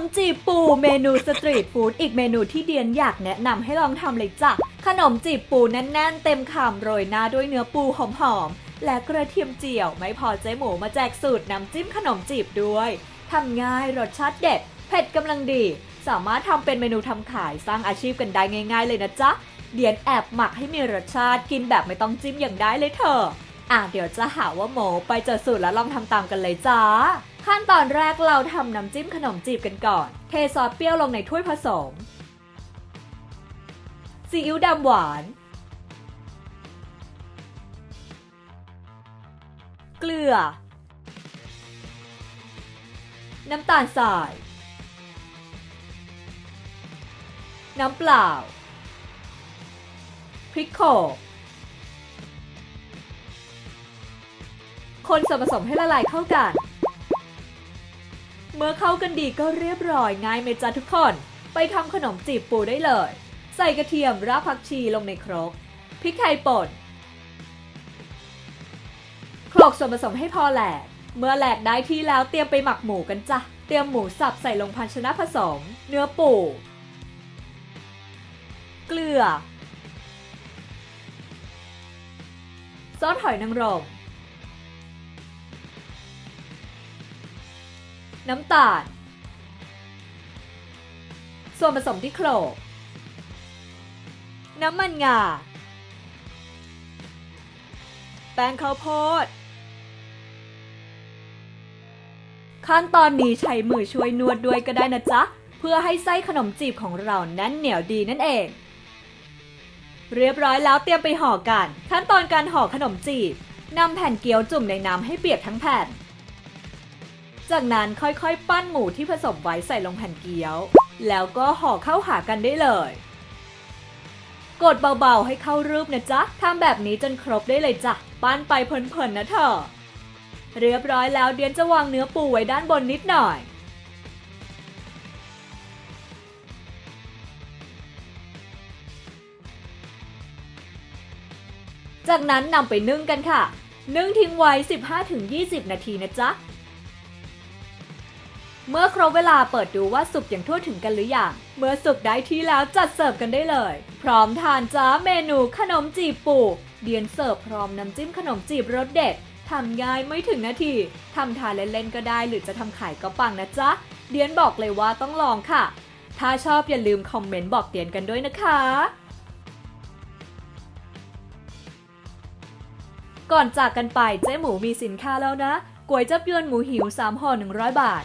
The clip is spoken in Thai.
มจีบปูเมนูสตรีทฟู้ดอีกเมนูที่เดียนอยากแนะนำให้ลองทำเลยจ้ะ ขนมจีบปูแน่นๆ เต็มคำโรยหน้าด้วยเนื้อปูหอมๆ และกระเทียมเจียวไม่พอเจ๊หมูมาแจกสูตรน้ำจิ้มขนมจีบด้วยทำง่ายรสชาติเด็ดเผ็ดกำลังดี สามารถทำเป็นเมนูทำขายสร้างอาชีพกันได้ง่าย ๆ เลยนะจ๊ะเดียนแอบหมักให้มีรสชาติกินแบบไม่ต้องจิ้มอย่างได้เลยเถอะ อะเดี๋ยวจะหาว่าโมไปเจอสูตรแล้วลองทำตามกันเลยจ้า ขั้นตอนแรกเราทำน้ำจิ้มขนมจีบกันก่อน เทซอสเปรี้ยวลงในถ้วยผสม ซีอิ๊วดำหวาน เกลือ น้ำตาลทราย น้ำเปล่า พริกโข คนส่วนผสมให้ละลายเข้ากัน เมื่อเข้ากันดีก็เรียบร้อยง่ายไหมจ๊ะทุกคน ไปทำขนมจีบปูได้เลย ใส่กระเทียมรากผักชีลงในครกพริกไทยป่นโขลกส่วนผสมให้พอแหลก เมื่อแหลกได้ที่แล้วเตรียมไปหมักหมูกันจ้ะ เตรียมหมูสับใส่ลงภาชนะผสม เนื้อปู เกลือ ซอสหอยนางรม น้ำตาล ส่วนผสมที่โขลกน้ำมันงา แป้งข้าวโพด ขั้นตอนนี้ใช้มือช่วยนวดด้วยก็ได้นะจ๊ะ เพื่อให้ไส้ขนมจีบของเราแน่นเหนียวดีนั่นเอง เรียบร้อยแล้วเตรียมไปห่อกัน ขั้นตอนการห่อขนมจีบนำแผ่นเกี๊ยวจุ่มในน้ำให้เปียกทั้งแผ่น จากนั้นค่อยๆ ปั้นหมูที่ผสมไว้ใส่ลงแผ่นเกี๊ยว แล้วก็ห่อเข้าหากันได้เลย กดเบาๆให้เข้ารูปนะจ๊ะทำแบบนี้จนครบได้เลยจ้ะ ปั้นไปเพลินๆนะเธอ เรียบร้อยแล้วเดียนจะวางเนื้อปูไว้ด้านบนนิดหน่อยจากนั้นนำไปนึ่งกันค่ะ นึ่งทิ้งไว้ 15-20 นาทีนะจ๊ะ เมื่อครบเวลาเปิดดูว่าสุกอย่างทั่วถึงกันหรือยัง เมื่อสุกได้ที่แล้วจัดเสิร์ฟกันได้เลย พร้อมทานจ้าเมนูขนมจีบปู เดียนเสิร์ฟพร้อมน้ำจิ้มขนมจีบรสเด็ดทำง่ายไม่ถึงนาทีทำทานเล่นๆก็ได้หรือจะทำขายก็ปังนะจ๊ะ เดียนบอกเลยว่าต้องลองค่ะ ถ้าชอบอย่าลืมคอมเมนต์บอกเดียนกันด้วยนะคะก่อนจากกันไปเจ๊หมูมีสินค้าแล้วนะ ก๋วยจับยวนหมูหิว 3ห่อ100 บาท